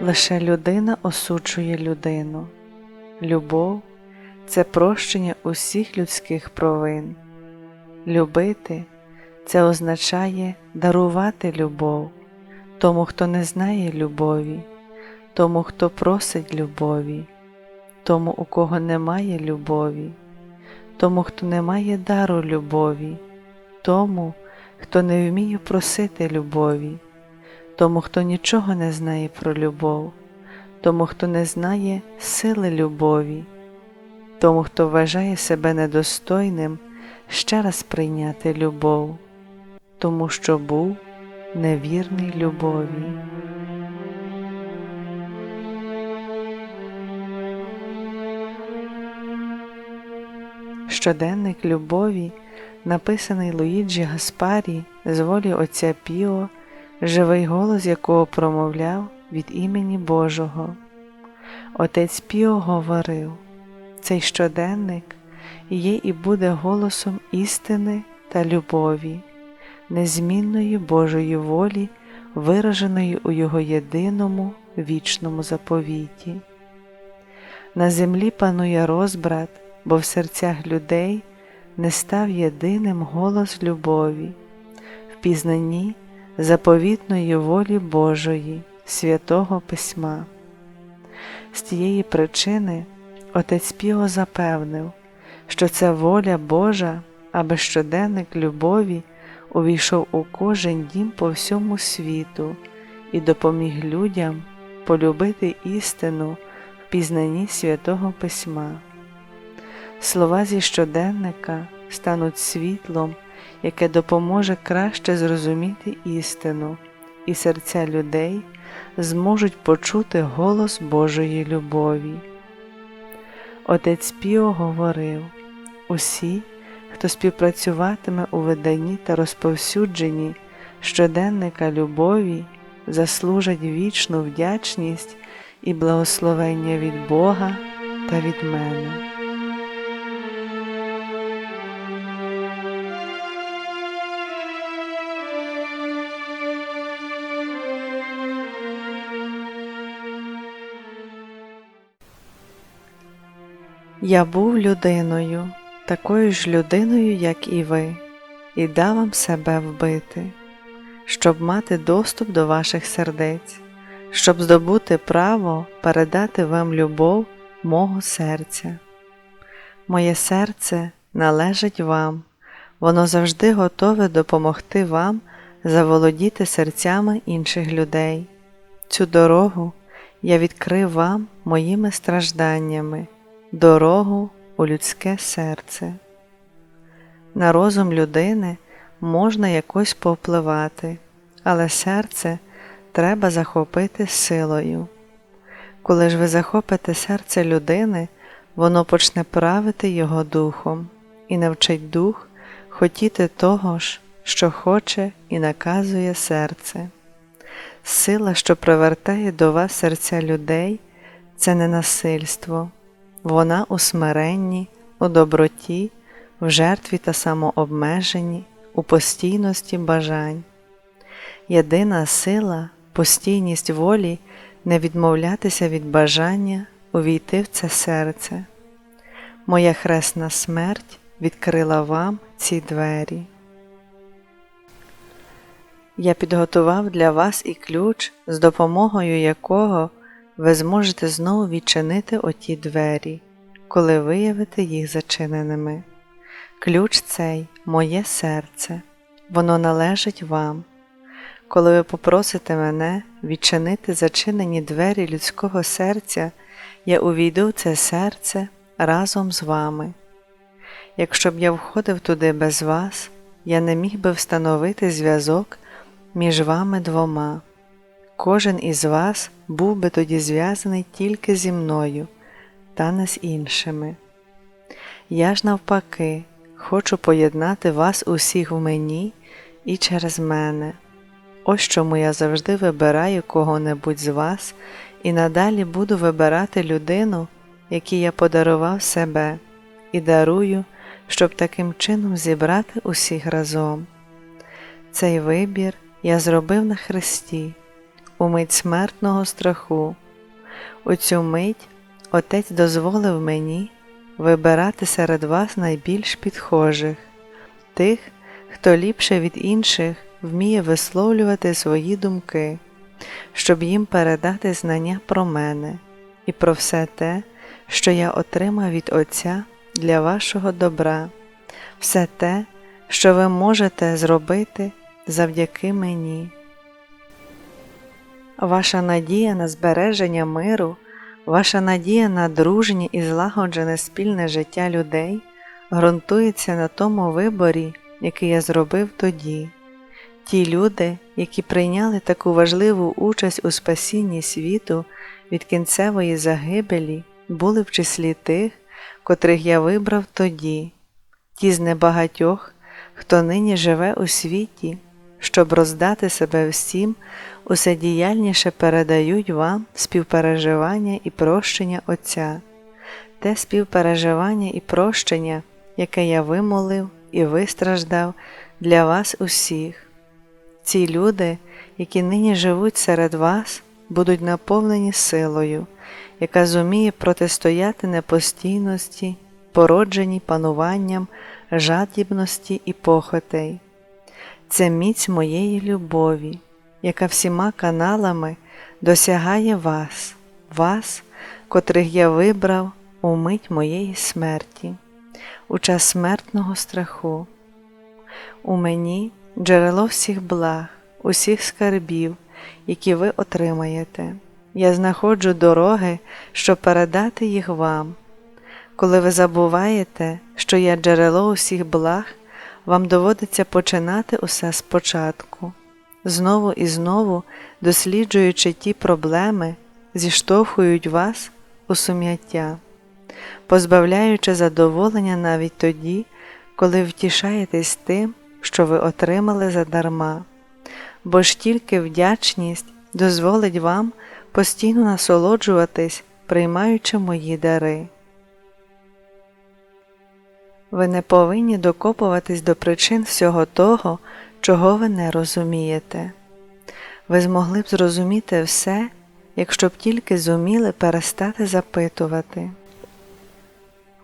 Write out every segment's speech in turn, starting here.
Лише людина осуджує людину. Любов це прощення усіх людських провин. Любити це означає дарувати любов тому, хто не знає любові, тому, хто просить любові, тому, у кого немає любові, тому, хто не має дару любові, тому, хто не вміє просити любові, тому, хто нічого не знає про любов, тому, хто не знає сили любові, тому, хто вважає себе недостойним ще раз прийняти любов, тому що був невірний любові. Щоденник любові, написаний Луїджі Гаспарі з волі Отця Піо, живий голос якого промовляв від імені Божого. Отець Піо говорив, цей щоденник є і буде голосом істини та любові, незмінної Божої волі, вираженої у Його єдиному вічному заповіті. На землі панує розбрат, бо в серцях людей не став єдиним голос любові, в пізнанні заповітної волі Божої, святого Письма. З тієї причини Отець Піо запевнив, що це воля Божа, аби щоденник любові увійшов у кожен дім по всьому світу і допоміг людям полюбити істину в пізнанні святого Письма. Слова зі щоденника стануть світлом, яке допоможе краще зрозуміти істину, і серця людей зможуть почути голос Божої любові. Отець Піо говорив усі, хто співпрацюватиме у виданні та розповсюдженні щоденника любові, заслужать вічну вдячність і благословення від Бога та від мене. Я був людиною, такою ж людиною, як і ви, і дав вам себе вбити, щоб мати доступ до ваших сердець, щоб здобути право передати вам любов мого серця. Моє серце належить вам, воно завжди готове допомогти вам заволодіти серцями інших людей. Цю дорогу я відкрив вам моїми стражданнями дорогу у людське серце. На розум людини можна якось повпливати, але серце треба захопити силою. Коли ж ви захопите серце людини, воно почне правити його духом і навчить дух хотіти того ж, що хоче і наказує серце. Сила, що привертає до вас серця людей, це не насильство. Вона у смиренні, у доброті, в жертві та самообмеженні, у постійності бажань. Єдина сила, постійність волі не відмовлятися від бажання увійти в це серце. Моя хресна смерть відкрила вам ці двері. Я підготував для вас і ключ, з допомогою якого ви зможете знову відчинити оті двері, коли виявите їх зачиненими. Ключ цей моє серце, воно належить вам. Коли ви попросите мене відчинити зачинені двері людського серця, я увійду в це серце разом з вами. Якщо б я входив туди без вас, я не міг би встановити зв'язок між вами двома. Кожен із вас був би тоді зв'язаний тільки зі мною, та не з іншими. Я ж, навпаки, хочу поєднати вас усіх в мені і через мене. Ось чому я завжди вибираю кого-небудь з вас і надалі буду вибирати людину, якій я подарував себе, і дарую, щоб таким чином зібрати усіх разом. Цей вибір я зробив на Христі у мить смертного страху. У цю мить Отець дозволив мені вибирати серед вас найбільш підхожих, тих, хто ліпше від інших вміє висловлювати свої думки, щоб їм передати знання про мене і про все те, що я отримав від Отця для вашого добра, все те, що ви можете зробити завдяки мені. Ваша надія на збереження миру, ваша надія на дружнє і злагоджене спільне життя людей ґрунтується на тому виборі, який я зробив тоді. Ті люди, які прийняли таку важливу участь у спасінні світу від кінцевої загибелі, були в числі тих, котрих я вибрав тоді, ті з небагатьох, хто нині живе у світі, щоб роздати себе всім, усе діяльніше передають вам співпереживання і прощення Отця, те співпереживання і прощення, яке я вимолив і вистраждав для вас усіх. Ці люди, які нині живуть серед вас, будуть наповнені силою, яка зуміє протистояти непостійності, породженій пануванням, жадібності і похотей. Це міць моєї любові, яка всіма каналами досягає вас, вас, котрих я вибрав у мить моєї смерті, у час смертного страху. У мені джерело всіх благ, усіх скарбів, які ви отримаєте. Я знаходжу дороги, щоб передати їх вам. Коли ви забуваєте, що я джерело усіх благ, вам доводиться починати усе спочатку, знову і знову досліджуючи ті проблеми, зіштовхують вас у сум'яття, позбавляючи задоволення навіть тоді, коли втішаєтесь тим, що ви отримали задарма, бо ж тільки вдячність дозволить вам постійно насолоджуватись, приймаючи мої дари. Ви не повинні докопуватись до причин всього того, чого ви не розумієте. Ви змогли б зрозуміти все, якщо б тільки зуміли перестати запитувати.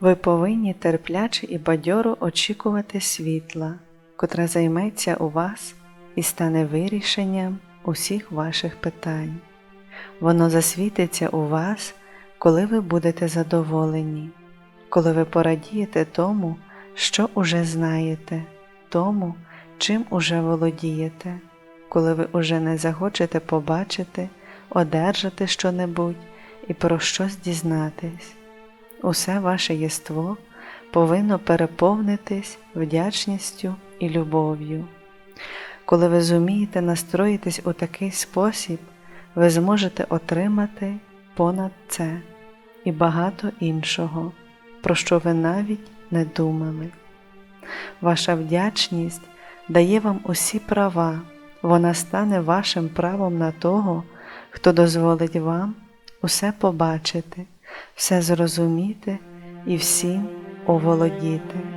Ви повинні терпляче і бадьоро очікувати світла, котре займеться у вас і стане вирішенням усіх ваших питань. Воно засвітиться у вас, коли ви будете задоволені, коли ви порадієте тому, що уже знаєте, тому, чим уже володієте, коли ви уже не захочете побачити, одержати щонебудь і про щось дізнатись. Усе ваше єство повинно переповнитись вдячністю і любов'ю. Коли ви зумієте настроїтись у такий спосіб, ви зможете отримати понад це і багато іншого, про що ви навіть не думали. Ваша вдячність дає вам усі права, вона стане вашим правом на того, хто дозволить вам усе побачити, все зрозуміти і всім оволодіти.